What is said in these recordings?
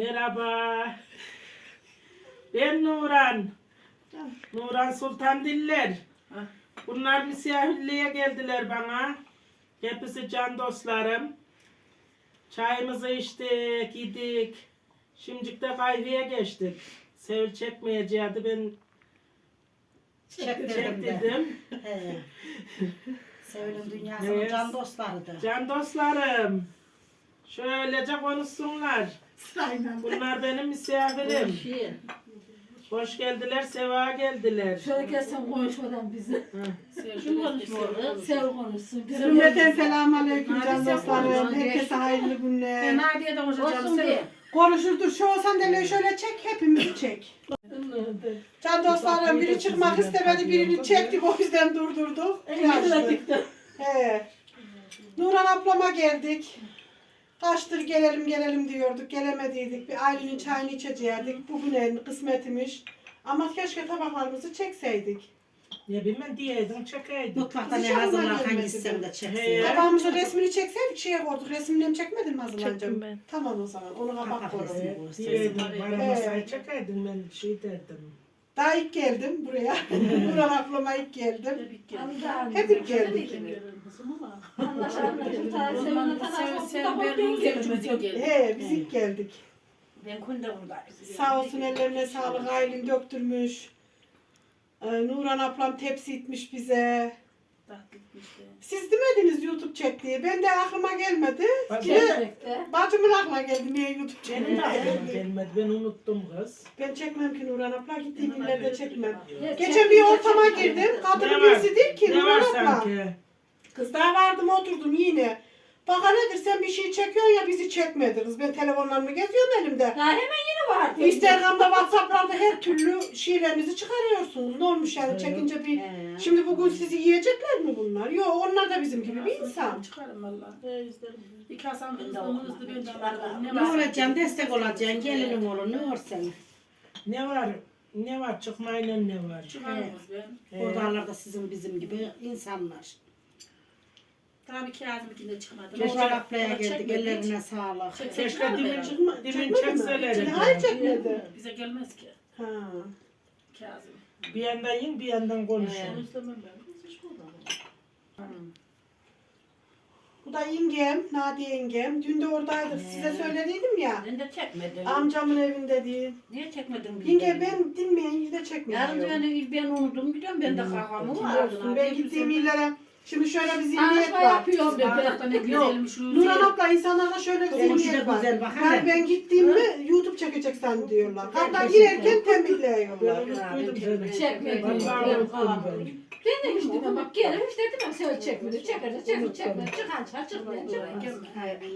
Merhaba. Ben Nuran. Nuran Sultan Diller. Bunlar misafirliğe geldiler bana. Hepsi can dostlarım. Çayımızı içtik, yedik. Şimdilik de kahveye geçtik. Sev çekmeyeceğiydi ben Çektirdim de. çektirdim. He. Sevilim dünyasının Evet. can dostlarıdır. Can dostlarım. Şöylece konuşsunlar. Sırayla. Bunlar benim misafirim. Hoş geldiler, seva geldiler. Şöyle gelsin konuşmadan bizi. Kim konuşmuyor? Sev konuşsun. Bize Cümleten selamünaleyküm Hadi can sen dostlarım. Herkese hayırlı Ben günler. Nadiye de konuşacağım. Sen diye. Konuşurdur şu sandalyeyi şöyle çek, hepimizi çek. Can dostlarım biri çıkmak istemedi, birini çektik o yüzden durdurduk. Yaşlı. He. Nurhan ablama geldik. Kaçtır gelelim gelelim diyorduk, gelemediydik. Bir ailenin çayını içecektik. Bugün kısmetmiş. Ama keşke tabaklarımızı çekseydik. Ne bilmem diyeydim, çekeydim. Mutfakta ne hazırlar hangisini benim. de çeksin. Tabağımızın resmini çekseydik şeye koyduk. Resmini mi çekmedin mi hazırlanacağım? Çektim ben. Tamam o zaman. Onu kapak. Evet, diyeydim, bana masayı çekeydim ben şey derdim. Daha ilk geldim buraya. Nurhan ablama ilk geldim. Hep ilk geldik. He biz ilk geldik. Ben kunde buradayım. Sağ olsun ellerine sağlık. Aylin döktürmüş. Ee, Nurhan ablam tepsi itmiş bize. Siz demediniz YouTube çek diye. Ben de aklıma gelmedi. Bak, Yine Gerçekte. bacımın aklına geldi niye YouTube çek Benim de diye. gelmedi, ben unuttum kız. Ben çekmem ki Nurhan abla. Gittiğim günlerde çekmem. Geçen bir ortama girdim. Kadın birisi değil ki Ne var Nurhan abla. sanki? Kız daha vardım oturdum yine. Bak nedir sen bir şey çekiyorsun ya bizi çekmediniz. Ben telefonlarımı geziyorum elimde. Daha hemen vardı. Instagram'da, Whatsapp'larda her türlü şeylerinizi çıkarıyorsunuz. Ne olmuş yani çekince bir... He. Şimdi bugün sizi yiyecekler mi bunlar? Yok onlar da bizim gibi bir insan. Çıkarım valla. İki Hasan Ben de ben de alırım. Ne olacaksın, destek olacaksın, gelinim olur, ne olursun. Ne var? Ne var? Çıkmayla ne var? Çıkarım ben. He. Oralarda sizin bizim gibi insanlar. Tabii ki ağzımkinde çıkmadı. Nurhan ablaya geldik, ellerine sağlık. Keşke ya. çıkma, mi? çekselerdi. Hayır çekmedi. Bize gelmez ki. Ha. Kazım. Bir yandan yiyin, bir yandan konuşun. Ben. Bu da yengem, Nadiye yengem. Dün de oradaydık. Size söylediydim ya. Ben de çekmedim. Amcamın evinde değil. Niye çekmedin? Yenge ben dinmeyen yerde çekmiyorum. Yarın beni ben unuttum gidiyorum ben de Kim var. Ben gittiğim illere Şimdi şöyle bir zihniyet Anlaşma var. yapıyorum dedi. Bardakta ne güzelmiş. Nurhan abla insanlarda şöyle bir Komşu da zihniyet var. güzel, bak Yani ben gittiğimde YouTube çekecek diyorlar. Hatta Herkesin girerken tembihliyorlar. Çekmedi. Ben. Ben de hiç demem. Bak gene hiç de demem. Sev çekmedi. Çekerse çekmedi. Çekmedi. Çıkan çıkar çıkmayan çıkmaz.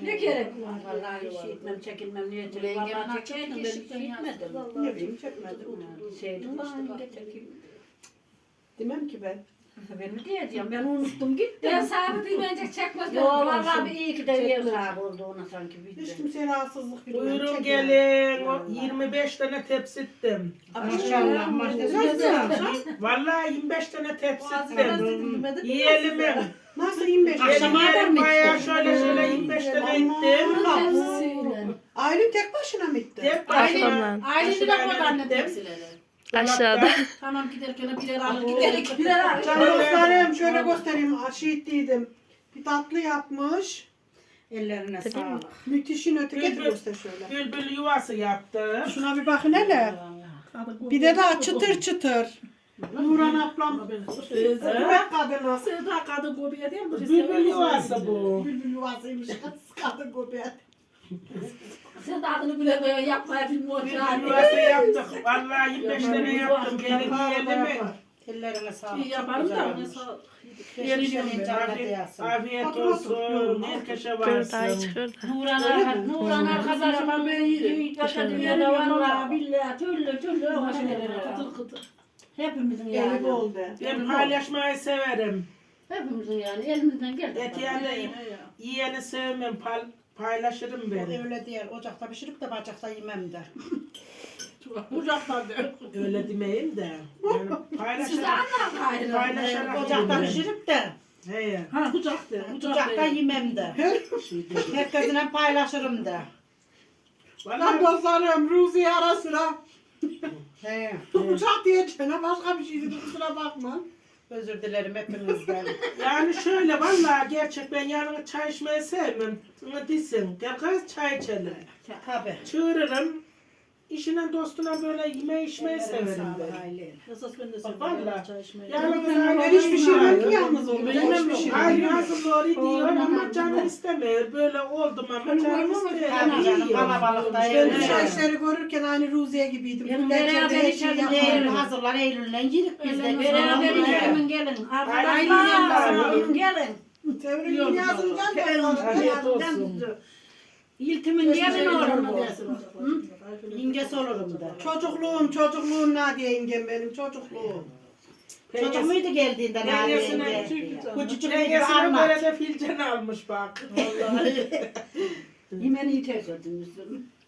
Ne gerek var? Vallahi hiç etmem, çekilmem niye çekilmem. Vallahi çekildim ben hiç. Ne bileyim çekmedim. Şeydim ne çekeyim. Demem ki ben. Ben mi diyeceğim ben unuttum gittim. Ben sahibi demeyecek çekmez. Yo vallahi bir iyi ki de yer sahibi oldu ona sanki Hiç bildim. kimseye rahatsızlık bilmem. Buyurun gelin. O 25 tane tepsittim. Maşallah maşallah. Vallahi 25 tane tepsittim. Yiyelim mi? Nasıl 25? Akşama kadar mı bayağı şöyle şöyle 25 tane ittim. Tepsisiyle. Aylin tek başına mı gitti? Tek başına. De bak Aşırı anne tepsileri. Aşağıda. Tamam giderken birer alır giderek. Birer al. Can dostlarım şöyle göstereyim. Şehitliydim. Bir tatlı yapmış. Ellerine sağlık. Müthişin öteki getir göster şöyle. Bülbül yuvası yaptım. Şuna bir bakın hele. Bir de daha çıtır çıtır. Nurhan ablam. Kuvvet kadını. Sevda kadın gobiye değil mi? Bülbül yuvası bu. Bülbül yuvasıymış. Kadın kuvvet. Sen de adını bile böyle yapmaya bilmiyorsun. Bülbül yuvası yaptık. Vallahi 25 tane yaptım. Gelin yiyelim mi? Ellerine sağlık. İyi yaparım da. Afiyet, olsun. Herkese varsın. Nuran arka, Nuran arkadaşıma ben yürüyüp başa dünyada vallahi billahi türlü türlü. Kıtır kıtır. Hepimizin yani. oldu. Ben paylaşmayı severim. Hepimizin yani elimizden geldi. Et yani yiyeni sevmem. Paylaşırım ben. Öyle değil. Ocakta pişirip de bacakta yemem de. Kucaktan de. Öyle demeyeyim de. Yani Siz de paylaşarak. gayrı. Paylaşarak Ocakta pişirip de ben. He. Ha kucak de. ocakta yemem de. Herkesine paylaşırım da. Lan Vallahi dostlarım Ruzi'yi ara sıra. He. Uçak diyeceğine başka bir şey dedi kusura bakma. Özür dilerim hepinizden. yani şöyle vallahi gerçek ben yanına çay içmeyi sevmem. Sana desin gel kız çay içelim. Tabii. Çığırırım. İşine dostuna böyle yeme içmeyi severim ben. Esas ben de seviyorum valla. Yani Ben hiçbir şey yok ki yalnız oldu. Hiçbir şey Ay yok. hazırlıyor diyor ama canım istemiyor. Böyle oldum ama canım canım Yiyor. kalabalıkta Ben dışarı işleri görürken aynı Ruziye gibiydim. Kullerken beraber yapardım. Eylül hazırlar Eylül'den girip biz de Beraber de- gelin. Arkadaşlar gelin. Sevrimin yazılacak Afiyet da. olsun. İltimin gelin olur bu. İngesi olurum da. Çocukluğum, çocukluğum Nadiye yengem benim çocukluğum. Çocuk muydu geldiğinde Nadiye'nde? küçük Küçücük bir anlat. böyle de filcan almış bak. Yemeğini iyi gördünüz.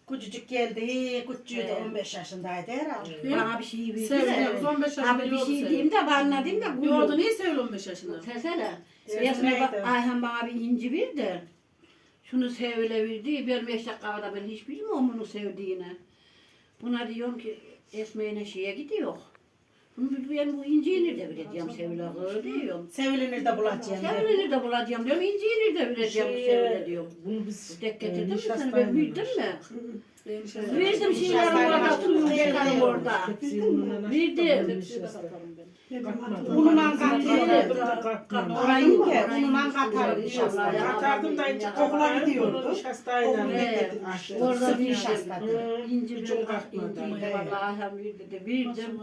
Küçücük geldi, küçüğüydü 15 yaşındaydı herhalde. Bana bir şey bildi. Seviyorum. 15 yaşında Abi bir yoğurdu şey diyeyim de anladım da bu Yoğurdu niye seviyorum 15 yaşında? Sesene. Sesine Resme neydi? Ayhan bana bir inci verdi. Şunu sevile verdi. Ben beş dakikada ben hiç bilmiyorum bunu sevdiğini. Buna diyorum ki Esme'yle şeye gidiyor. Bunu ben bu inciyi nerede vereceğim Sevile kız diyorum. Sevilinir de bulacağım. Sevile nerede bulacağım diyorum. İnciyi nerede vereceğim bu Sevile diyorum. Bunu biz Tek getirdim mi nişastayla seni ben bildim mi? Şey Verdim şeyleri orada yakarım orada. Verdim. Ununla Anladın mı? mı? Orayı mı? katar Orayı nişastayı. mı? Atardım da ince Okula okula gidiyordu. Nişastayla. Evet. açtım. Orada bir nişasta. İnci Hiç bir. İnciyi vallahi bir dedi verdim.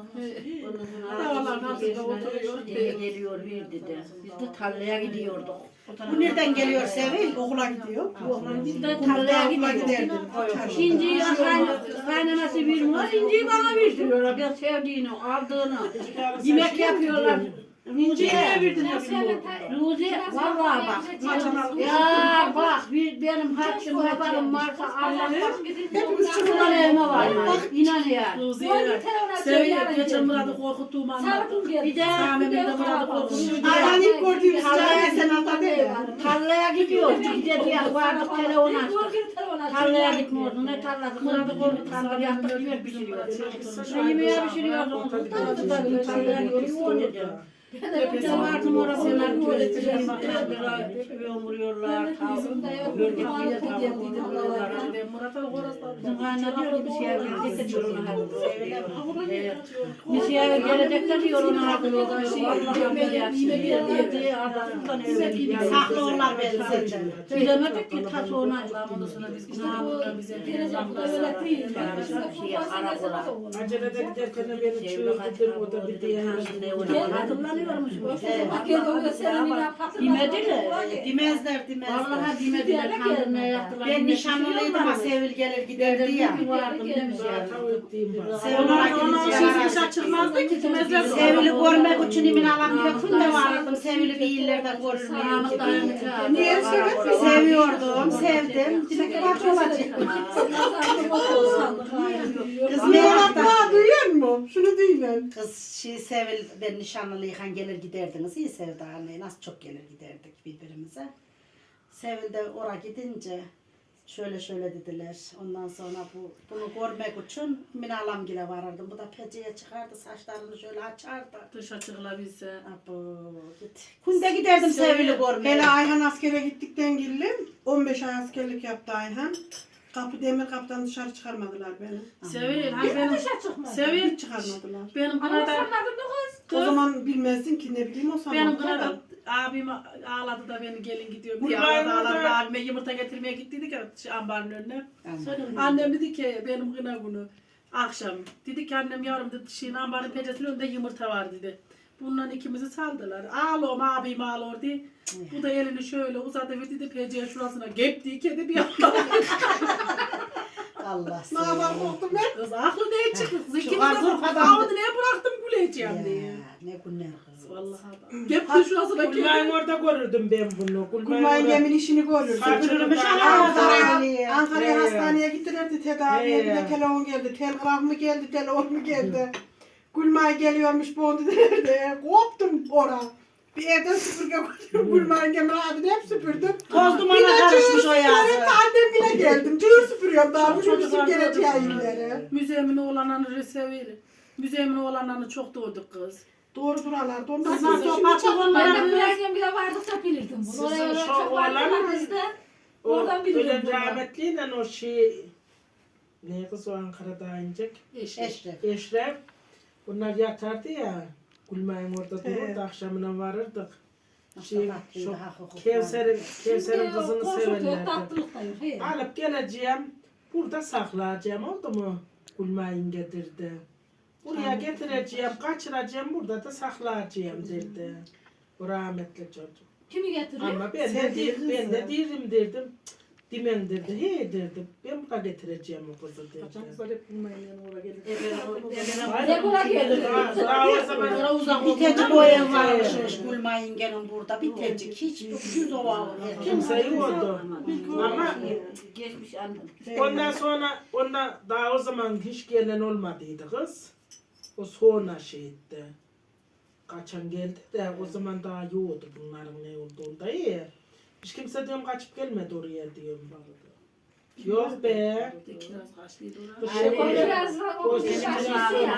Havalar nasıl da oturuyor. Geliyor bir dedi. Biz de tarlaya gidiyorduk. Bu nereden geliyor Sevil? Okula gidiyor. Biz de tarlaya gidiyorduk. İnciyi kaynanası bir var, inciyi bana verdiriyorlar. Ben sevdiğini, aldığını. Yemek yapıyorlar. İnciyi ne verdiriyor Ruzi, vallahi bak. Ya bak, bir, benim hakkım, babanım varsa Allah'ım. Şuradan elma var. İnan ya. Ruziye. Seviyorum. Geçen Murat'ı korkuttuğumu anlattım. Bir de Sami Bey de Murat'ı korkutmuş. Ayhan ilk gördüğümüz tarlaya, sen anladın tarlaya gidiyor. Gideceğiz ya, vardık telefon açtık. Tarlaya gitmiyordun. Ne tarlası? Murat'ı korkutan bir yaptık yemek pişiriyor. Ne yemeğe pişiriyordunuz? Tabii tarlaya gidiyor. O dedi. Hepsi vardım. Öpüyor vuruyorlar. Böyle bir tavuk. Ben Murat'a korkuttum. Bizim kaynağı diyor ki şey gelecek de diyor ona. Evet. Bir şey. Vallahi ben yapsın. Diye adamdan gidiyor. Saklı onlar benim senden. Bilemedik ki tas ona. Biz işte buradan bize Şey karakola. Acelede giderken de beni çığırdım o da bir diye. Hatırlanıyormuş bu. Yemediler. Dimezler dimezler. Vallahi yemediler. Kandırmaya yaptılar. Ben nişanlılıydım ama Sevil gelir giderdi ya. Sevil gidince sonra araştırdım. dışarı çıkmazdı ki. Kimezler Sevil'i görmek için imin alan bir gün de vardım. Sevil'i bir illerde görürüm gibi. Niye sebep? Seviyordum, sevdim. Demek ki bak olacak. Kız daha duyuyor mu? Şunu duyun. Kız şey Sevil ben nişanlılıyken gelir giderdiniz. İyi sevdi anne. Nasıl çok gelir giderdik birbirimize. Sevil de oraya gidince şöyle şöyle dediler. Ondan sonra bu bunu görmek için Minalamgil'e varırdım. Bu da peceye çıkardı saçlarını şöyle açardı. Dışarı çıkılabilse. Abo, git. Kunde giderdim Sevil'i görmeye. Hele Ayhan askere gittikten geldim. 15 ay askerlik yaptı Ayhan. Kapı demir kapıdan dışarı çıkarmadılar beni. Sevil. Hani benim. Sevil. Çıkarmadılar. Benim kınada. O zaman bilmezdin ki ne bileyim o zaman. Benim kınada abim ağladı da beni gelin gidiyor diye ağladı ağladı da abime yumurta getirmeye gittiydik ya şu ambarın önüne. Aman. Annem dedi ki benim kına günü akşam. Dedi ki annem yavrum dedi şeyin ambarın penceresinin önünde yumurta var dedi. Bundan ikimizi saldılar. Ağlıyorum abim ağlıyor diye. Bu da elini şöyle uzadı ve dedi pencere şurasına gepti kedi bir anda. Allah Ne yapar seni. korktum ben. Kız aklı neye çıktı? Kız ikimiz Şu azur de kadar- avını neye bıraktım güleceğim Ya, diye. ne günler kız. Vallahi bak. Kedi. orada görürdüm ben bunu. Gülmayın gemin işini görürdüm. Saçırılmış Ankara- Ankara'ya. Hastaneye gittilerdi tedaviye. Bir de He. telefon geldi. Telgraf mı geldi, telefon mu geldi? Gülmay geliyormuş bu dediler de. Koptum ora. Bir evden süpürge koydum. Gülmayın Gemre adını hep süpürdüm. Toz dumana Bir de karışmış o yazı. süpürüyorum da Annem bile geldim. Cığır süpürüyorum daha. Çok Bugün bizim çocuklar geleceği gördüm onları. yerlere. Müzeyemin oğlanlarını severim. Müzeyemin oğlanlarını çok doğduk kız. Doğru buralarda. Ondan Siz sonra şimdi sokakta çabuk- Ben de Bülent'e bile vardık da bilirdim bunu. Sizin Oraya şu çok oğlan vardılar mı? bizde. O Oradan bilirim ölen bunu. rahmetliyle o şey ne kız o Ankara'da inecek Eşek. Eşref. Eşref bunlar yatardı ya Gülmayın orada dururdu akşamına varırdık. Şey, şu Kevser'in Kevser'in kızını severlerdi. tatlılık da yok. he. Alıp geleceğim burada saklayacağım oldu mu? Gülmayın getirdi. Buraya getireceğim, kaçıracağım, burada da saklayacağım dedi. O rahmetli çocuk. Kimi getiriyor? Ama ben de, Sevdiği dir, ben kızı. de dirim derdim. Dimen dedi, he derdim. Ben buraya getireceğim o kızı dedi. kızlar hep bulmayın yanına gelir. Ne bula geldi? Daha, daha o zaman uzak Bir tecik boyan varmış Gülma yengenin burada. Bir tecik. Hiç düz ova olur. kimse yoktu. Ama Geçmiş anladım. ondan sonra, ondan daha o zaman hiç gelen olmadıydı kız. O sonra şey etti. Kaçan geldi de o zaman daha yoktu bunların ne olduğunda iyi. Hiç kimse diyorum kaçıp gelmedi oraya diyorum. Yok be. Kaçlıydı Bu şey- O biraz o O biraz şey- şey.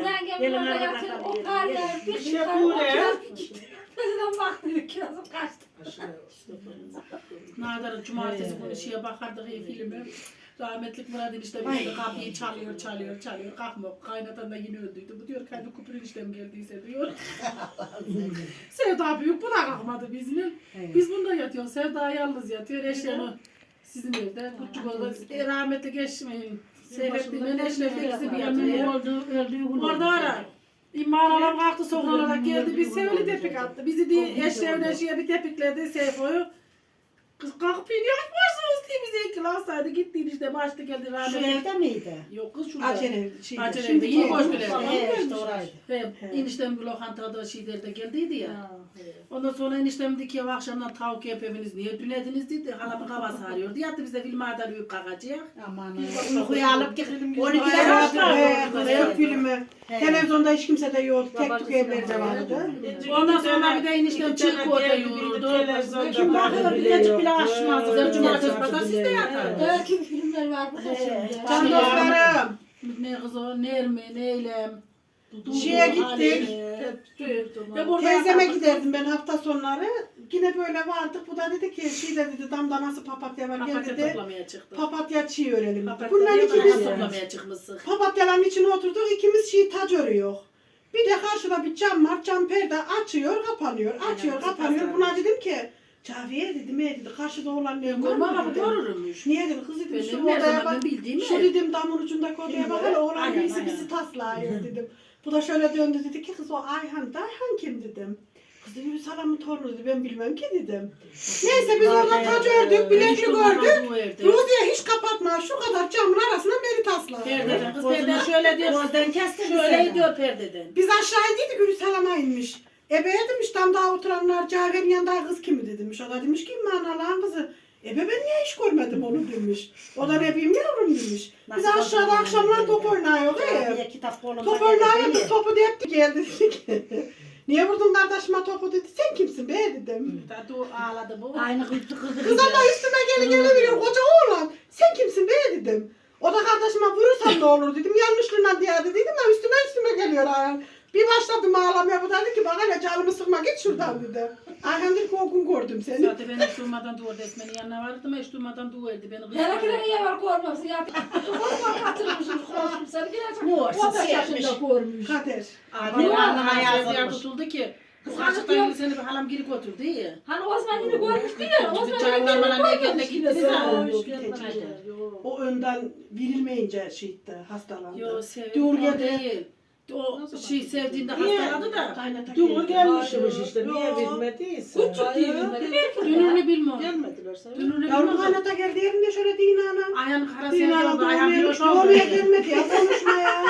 Ulan gel burada yatır, o kar yer, bir o kiraz Gözünden baktı, kirazım kaçtı. Nadar'ın cumartesi günü şeye bakardık iyi filmi. Rahmetlik Murat enişte bir kapıyı çalıyor, çalıyor, çalıyor. Kalkma, kaynatan da yine öldüydü. Bu diyor kendi kupur eniştem geldiyse diyor. Sevda büyük, bu da kalkmadı bizimle. Biz bunda yatıyoruz, Sevda yalnız yatıyor. Eşyanı sizin evde, küçük odada. E, rahmetli geçmeyin. Seyrettiğinden eşlerle ikisi bir öldüğü gün Orada ara. İmman alam kalktı sokularak geldi. Bir sevili tepik attı. Bizi diye eşlerine eşeğe bir tepikledi Seyfo'yu. Kız kalkıp iniyor. Diye bize iki lansaydı. Gitti işte başta geldi Şu rahmetli. evde miydi? Yok kız şurada. Acele şey. Acele evde. İyi boş oldu. bile. He işte oraydı. Ve eniştem bir lokantada şeylerde geldiydi ya. Ondan sonra eniştem dedi ki "Ya akşamdan tavuk yapabiliriz. Niye dünediniz dedi. Halamın havası arıyordu. Yattı bize filmardan uyup kalkacak. Aman. Uykuyu alıp gidelim. 12'de Ay, başlar. evet, filmi. Televizyonda hiç kimse de yok. Tek tük evlerde vardı. Ondan sonra bir de eniştem çırpı orada yoğurdu. Kim bakıyor, bir de bile açmaz. Sen cumartesi pazar siz de yatardınız. Öyle kim filmler var burada şimdi. Can dostlarım. Ne kız o, Nermi, Neylem. Dudu, Şeye gittik. Ya burada Teyzeme giderdim ben hafta sonları. Yine böyle vardık. Bu da dedi ki şey de dedi damda nasıl papatya var gel Papatya dedi. toplamaya çıktı. Papatya çiğ örelim. Papatya Bunlar değil, ikimiz papatya toplamaya çıkmışsın. papatyaların içine oturduk. ikimiz şey tac örüyor. Bir de karşıda bir cam var. Cam perde açıyor, kapanıyor. Açıyor, Aynen, kapanıyor. Buna dedim ki Caviye dedim, e dedi karşıda olan ne Görmem ama dedim. görürmüş. Niye dedi kız dedim şu dedim her odaya zaman bak. ben bildiğim Şu yer. dedim damın ucundaki odaya bak hele oğlan Aynen, birisi aynen. bizi taslıyor dedim. Bu da şöyle döndü dedi ki kız o Ayhan da Ayhan kim dedim. Kız dedi salamın torunu dedi ben bilmem ki dedim. Neyse biz orada tac ördük, bileklik ördük. Ruziye hiç kapatma şu kadar camın arasına beni tasla. Perdeden, kız perdeden şöyle diyor. Gözden kestirdi Şöyle diyor perdeden. Biz aşağıdaydık Gülü Salam'a inmiş. Ebeye demiş tam daha oturanlar Cafer'in yanında kız kimi demiş. O da demiş ki İmman Allah'ın kızı. Ebe ben niye hiç görmedim onu demiş. O da ne bileyim yavrum demiş. Biz Nasıl aşağıda oldu akşamlar top. Bir kitap kolunda Top oynuyorduk topu deyip geldi dedi ki. Niye vurdun kardeşime topu dedi. Sen kimsin be dedim. Tatu ağladı bu. Aynı kızdı kızdı. Kız ama üstüme geli gelebiliyor koca oğlan. Sen kimsin be dedim. O da kardeşime vurursam ne olur dedim. Yanlışlığına diye dedim ama üstüme üstüme geliyor Ayhan. Bir başladım ağlamaya bu da dedi ki bak hele canımı sıkma git şuradan dedi. Ayhan dedi ki o gün gördüm seni. Zaten ben hiç durmadan duvarda Esmen'in yanına vardım ama hiç durmadan duvardı. Beni kız. Yarakine niye var korkmamışsın ya? Korkma kaçırmışım korktum seni. Gerçekten Ne o, 15 siz yaşında yapmış. görmüş. Kader. Ne var? yazılmış. Yazılmış. tutuldu ki. Kız açıktan seni bir halam geri götürdü iyi. Hani Osman yine görmüş değil mi? Osman Canlar bana ne geldi görmüş gittiniz yine. Hoş bir geldin. tecrübe. Yo. O önden verilmeyince şeyde hastalandı. Yo sevdim. Dur o değil. O şey sevdiğinde Niye? hastaladı da. Dur gelmişmiş işte niye bilmediyse. Küçük? Belki de. Dünürünü bilmem. Gelmediler sana. Dünürünü Yavrum bilmem. kaynata geldi yerinde şöyle din ana. Ayağın karası Din ana yapıyordu. Ayağın bir doğmaya, doğmaya oldu. gelmedi ya konuşma ya.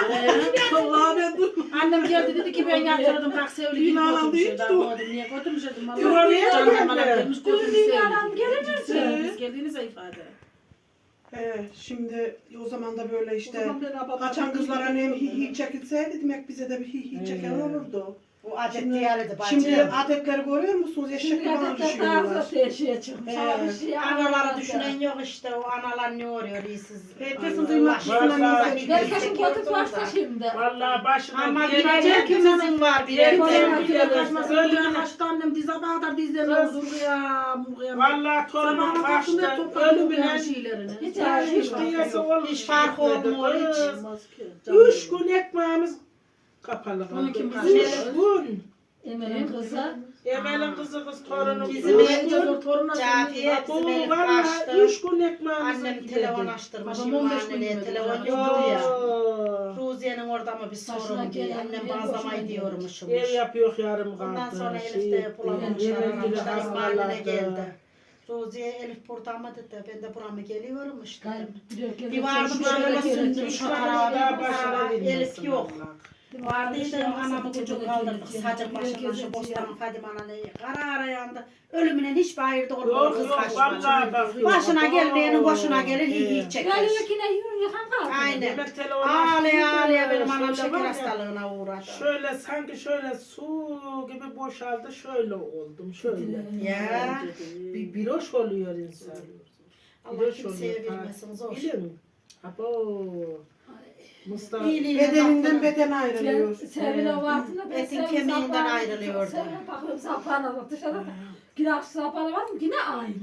Allah'a ben dur. Annem geldi dedi ki ben yatırdım kalk sevgili Düğün gidip alan götürmüş. değil ki Daha bu. doğdum niye götürmüş dedim. Düğün oraya Canlar bana geldi. gelmiş götürmüş Düğün sevgili. Biz geldiğinizde ifade. He, şimdi o zaman da böyle işte kaçan kızlara ne hi hi çekilseydi demek bize de bir hi hi çeken olurdu. Bu adet Şimdi- diğerdi bacı. Şimdi adetleri görüyor musunuz? Eşek Şimdi gibi bana adetler daha düşüyorlar. fazla eşeğe çıkmış. Abi Ee, şey anaları anlamadı. düşünen yok işte. O analar ne oluyor iyisiz. Herkesin duymak Vallahi- istediğini Herkesin botu başta şimdi. Vallahi başına Ama gelecek- bilecek hepimizin var bir Gelecek- yerde. gelecek- Öyle kaçtı annem diz kadar dizlerine vurdu ya. Vallahi torunum Sabahına kalktığında kaçtı. topladım Ölümüne yani şeylerini. Hiç Ya ayrı hiç yok. diyesi olmuş. Hiç fark olmuyor hiç. kız. Üç gün ekmeğimiz kapalı kaldı. Kim Üç kızı? gün. Emel'in kızı. Emel'in kızı kız torunum. Bizim gün. zor toruna Cafiye Bu bizim Elif vallahi açtı. üç gün ekmeğimiz Annem telefon açtırmış. Babam Babam 15 gün anneye yemedi. telefon Yok. yoktu ya. Ruziye'nin orada mı bir sorun Başına diye. gelen Annem bir boşuna bazlamayı geldi. diyormuşmuş. Ev yapıyor yarım kaldı. Ondan sonra Elif de etti. bulamamışlar. Yemek. İsmail'e hastalandı. geldi. Ruziye Elif burada mı dedi. Ben de burama geliyorum işte. Bir vardım şöyle sündüm şu tarafa. başına Elif yok. Allah. Vardıydı anamı kucuk kaldırdık. Sacık başından şu bostanın Fadime anneyi. Kara ara yandı. Ölümüne hiç bayırdı olmadı kız kaçmadı. Başına gelmeyenin başına gelir hiç hiç çeker. Geliyor yine yürü yıkan kaldı. Aynen. Ağlaya ağlaya benim anam şeker hastalığına uğradı. Şöyle sanki şöyle su gibi boşaldı şöyle oldum şöyle. Ya. Bir biroş oluyor insan. Allah kimseye oluyor. bilmesin zor. Bilin. Abo. Mustafa. İyiliğine Bedeninden beden ayrılıyor. Sevile vardı da ben Etin Sevil kemiğinden sapağına- ayrılıyordu. Sevile bakıyorum sapağına da dışarıda da. Girak sapağına vardım yine aynı.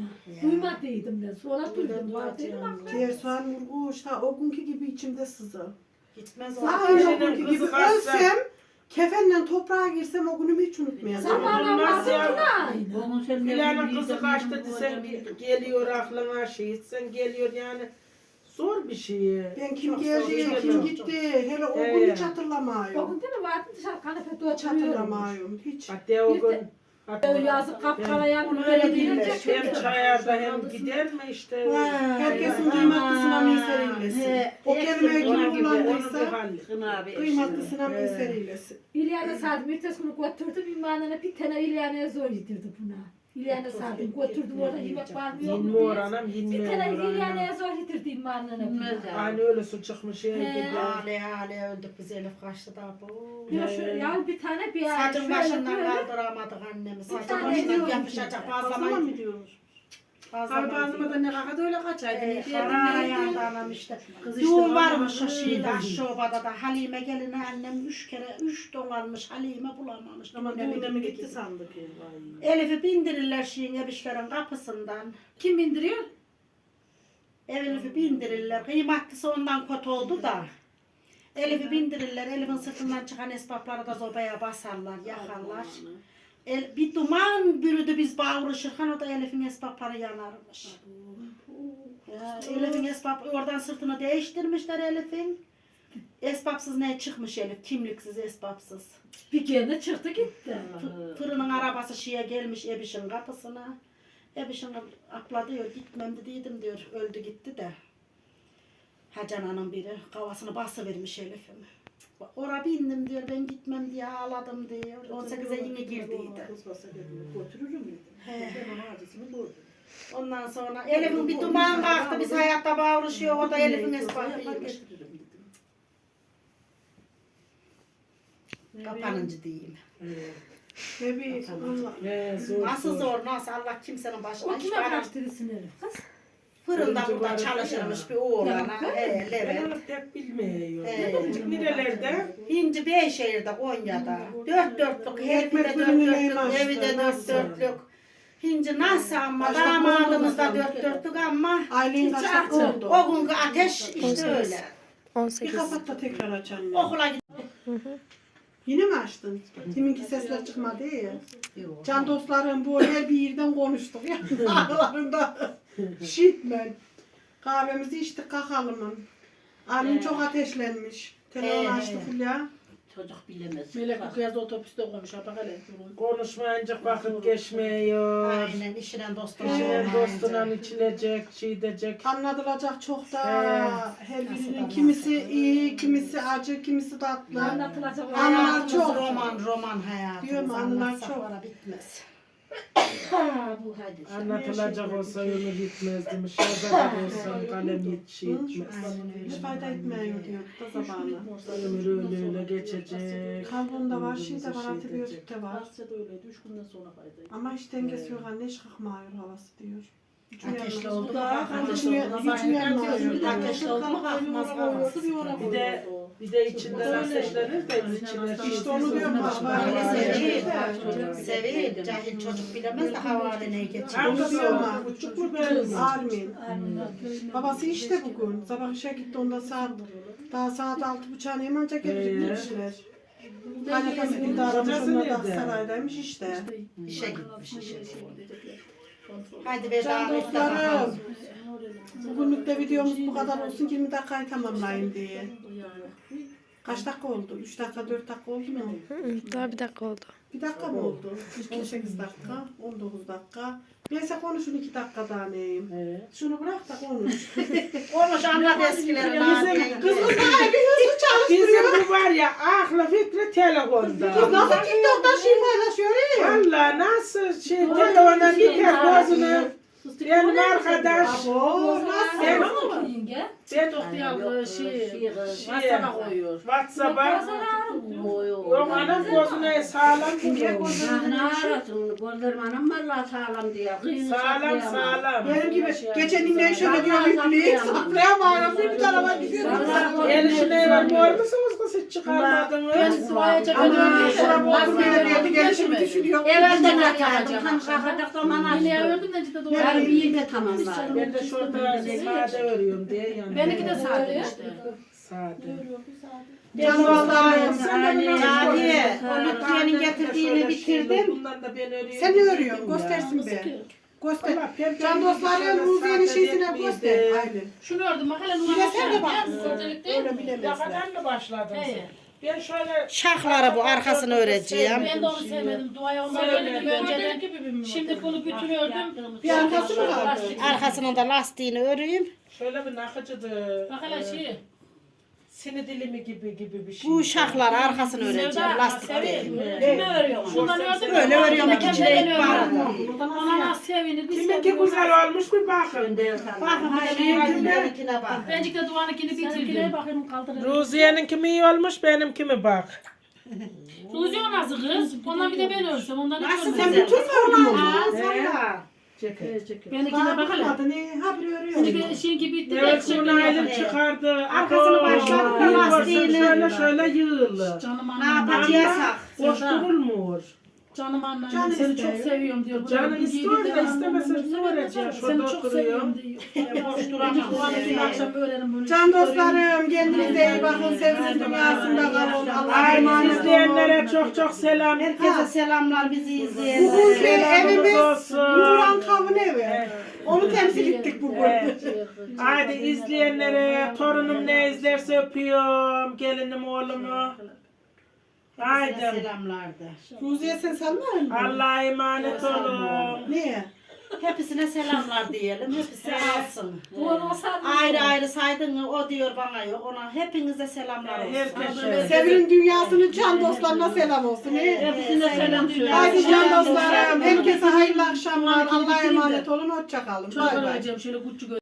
Duymadıydım ben. Sonra duydum. Vardıydım aklıma. Diğer soğan vurguş ha o günkü gibi içimde sızı. Gitmez o. Ha öyle o Kişinin günkü gibi kızı kaçsa- ölsem kefenle toprağa girsem o günümü hiç unutmayacağım. Sapağına Olmaz vardım ya. yine aynı. Filanın kızı kaçtı desen geliyor aklına şey sen geliyor yani zor bir şey. Ben kim Çok geldi, zor, kim çok, gitti, hele o Ee. günü hiç O hatırlamıyorum. gün değil mi vardı dışarı kanepede Hiç hatırlamıyorum, hiç. Hatta o Bir gün de- Öyle yazıp kapkarayan Bunu öyle öyle bilince değiller. hem çayarda hem gider mi işte. Herkesin Ha. kıymatlısına miser eylesin. O kelimeyi kim Onun gibi onun bir kullandıysa hali. kıymatlısına miser eylesin. İlyana sardım. Ertesi günü götürdüm. İmanına bir tane İlyana'ya zor yedirdi buna. İlyana sardım. Götürdüm orada yemek var mı yok mu Yinmiyor diye. anam Bir yinmiyor. tane anam. İlyana'ya zor yedirdi imanına buna. Aynı öyle su çıkmış şey He. gibi. Ağlaya ağlaya öldük biz Elif kaçtı da bu. Ya şöyle ya bir tane bir Saçın şöyle başından böyle. kaldıramadık annemi. Saçın tane başından diyorum yapışacak Fazla bazlamayı. mı diyormuş? Bazlamayı. Kalbazıma da ne kadar da öyle kaçaydı. Ee, yandı neydi? anam işte. Kız işte Düğün varmış şeyde aşağı obada da Halime geline annem üç kere üç dolanmış Halime bulamamış. Ama Düğüne mi gitti sandık vay. Elif'i bindirirler şeyin ebişlerin kapısından. Kim bindiriyor? Elif'i bindirirler. Kıymatlısı ondan kötü oldu da. Elif'i bindirirler. Elif'in sırtından çıkan esbapları da zobaya basarlar, yakarlar. El, bir duman bürüdü biz bağırışırken o da Elif'in esbapları yanarmış. Ya, Elif'in esbap oradan sırtını değiştirmişler Elif'in. Esbapsız ne çıkmış Elif? Kimliksiz, esbapsız. Bir kere çıktı gitti. Fı- Fırının arabası şeye gelmiş Ebiş'in kapısına. Ebiş'in abla diyor gitmem dediydim diyor. Öldü gitti de. Hacana'nın biri kafasını basıvermiş Elif'im. Ora bindim diyor ben gitmem diye ağladım diyor. 18'e yine girdiydi. He. Ondan sonra Elif'in bir duman kalktı biz hayatta bağırışıyor o da Elif'in esbabıymış. Kapanıncı diyeyim. Bebeğim Allah. Nasıl zor nasıl Allah kimsenin başına O kime bana kaçtırırsın Elif kız? Fırında Fırıncı burada var çalışırmış bir oğlana. Levent. He, Ben Levent. onu pek bilmiyorum. He. Nerelerde? İnci Beyşehir'de Konya'da. Dört dörtlük, her Ekmek de dört dörtlük, evi de işte, dört nasıl? dörtlük. Hinci nasıl ama Başka damadımız da dört dörtlük ama Ailen Hiç kaçta artık. oldu? o günkü ateş işte 18. öyle. Bir 18. kapat da tekrar aç anne. Okula git. Yine mi açtın? Deminki sesler çıkmadı ya. Can dostlarım bu her bir yerden konuştuk ya. Aralarında şitmen. Kahvemizi içtik kalkalım. Annem çok ateşlenmiş. Telefon Ee. açtı Fulya. Çocuk bilemez. Melek bu kez otobüste konuşuyor. Bak hele. Konuşmayınca vakit geçmiyor. Aynen işine. İçine olmayınca. dostuna içilecek, diyecek. Anlatılacak çok da He. her birinin kimisi iyi, kimisi acı, kimisi tatlı. Anlatılacak. Anılar çok. roman roman hayatımız. Diyorum, anılar Anlatsak çok. bitmez. Ha, bu hadi. Anlatılacak olsa ömür gitmezdi. Şahzade olsam kalem yetişmez. Hiç fayda etmiyor diyor da zamanla. Ömür öyle öyle geçecek. Kalbunda var, şey de var, antibiyotik de var. Hasta da öyleydi. Üç günden sonra faydaydı. Ama hiç dengesi yok anne, hiç kalkmıyor havası diyor. Ateşli oldu da. Bir de Ateşli oldu mu kalkmaz kalmaz. Bir de bir de içinden ateşlenir de içine İşte onu diyorum. Öyle seviyor. Cahil çocuk bilemez de havaline geçiyor. Onu diyorum böyle? Armin. Babası işte bugün. Sabah işe gitti onda saat daha saat altı buçuğa hemen Ee? demişler. Kaynatası günde aramış onlar da nerede? Aksaray'daymış işte. İşe gitmiş işe. Hadi Can veda dostlarım. Bugünlük de videomuz bu kadar olsun 20 dakikayı tamamlayayım diye. Kaç dakika oldu? 3 dakika 4 dakika oldu mu? Daha bir dakika oldu. Bir dakika mı oldu? 18 dakika, 19 dakika. Neyse konuşun 2 dakika daha neyim. He. Şunu bırak da konuş. Konuş anlat eskileri. Bizim Kızım daha bir hızlı çalıştırıyor. Bizim bu var ya aklı fikri telefonda. Kız nasıl TikTok'ta şey paylaşıyor? Valla nasıl şey telefona gider gözünü. Benim arkadaş? Ben- ben Yok şey. WhatsApp'a koyuyor. Whatsapp'a yok anam gözüne sağlam Ne gözüne. arasın? Gözlerim anam valla sağlam diye. Sağlam sağlam. Benim gibi geçen inleyi şöyle diyor. Bir gidiyorum. bir tarafa gidiyorum. işine var mı musunuz kız çıkarmadınız? Kendisi vaya Ana şuraya oturmaya diyordu. Gelişimi düşünüyor. Evvelden atardım. Tam kalkacak zaman Yine açtım. ördüm de cidden doğru. Yarın bir yerde tamamlar. Ben de şurada sade örüyorum diye yani. Benimki de sade işte. Sade. Can dostlarım. Nadiye, o Lütfiye'nin getirdiğini bitirdim. Sen ne örüyorsun? Göstersin be. Göster. Valla pembe Can bir dostlarım tane Ruziye'nin şeysine göster. Aynen. Şunu ördüm bak hele Bir de numara sen de bak. Öyle değil Öyle mi? bilemezler. Yakadan mı başladın He. sen? Ben şöyle Şahları bu arkasını öreceğim. Ben de onu sevmedim. Duaya ondan ördüm önceden. Şimdi bunu bütün ördüm. Bir arkası mı kaldı? Arkasının da lastiğini öreyim. şöyle bir nakıcıdı. Bak hele şey. Sini dilimi gibi gibi bir şey. Bu şahlar arkasını öreceğim. Lastik değil. Kime örüyorsun? Şundan ördüm. Öyle örüyorum. İp ördüm. var. Ona nasıl sevinir? Kiminki güzel olmuş bir bakın. Bakın benimkine bak. Bencik de duvarınkini bitirdim. bakayım kaldırın. Ruziye'nin kimi iyi olmuş benim kimi bak. Ruziye nasıl kız? Ondan bir de ben örsem. Ondan hiç Nasıl sen bütün mü örüyorsun? Valla. Ceket. Benimkine bak hele. Bakmadı ne? Ha bir örüyorum. Şimdi şey gibi bitti. Evet de bunu aylım Evet. çıkardı. Arkasını Abo, lastiğiyle. Şöyle şöyle yığılı. Canım Ne yapacağız? Boş Sevda. durulmuyor. Canım annem. Canı Seni istiyor. çok seviyorum diyor. Canı istiyor da istemese öğreteceğim? Seni çok seviyorum diyor. Boş duramam. Bu dün akşam öğrenim bunu. Can dostlarım kendinize iyi bakın. Sevgili dünyasında kalın. Allah'a emanet izleyenlere olun. çok çok selam. Herkese selamlar bizi Bugünkü izleyenlere. Selamımız evimiz olsun. Nuran Kavun evi. Onu temsil ettik bugün. Evet. Haydi izleyenlere torunum ne izlerse öpüyorum. Gelinim oğlumu. Haydi. Selamlardı. Ruziye sen sanmıyor musun? Allah'a emanet olun. Niye? Hepsine selamlar diyelim. Hepsi alsın. Doğru sardı. Ayrı ayrı saydın mı o diyor bana yok. Ona hepinize selamlar olsun. Herkese. Sevgili dünyasının can dostlarına selam olsun. iyi? Hepsine selam söyle. Haydi can dostlarım. Herkese hayırlı akşamlar. Allah'a emanet olun. Hoşça kalın. Bay Çocuklar bay. vereceğim şöyle küçük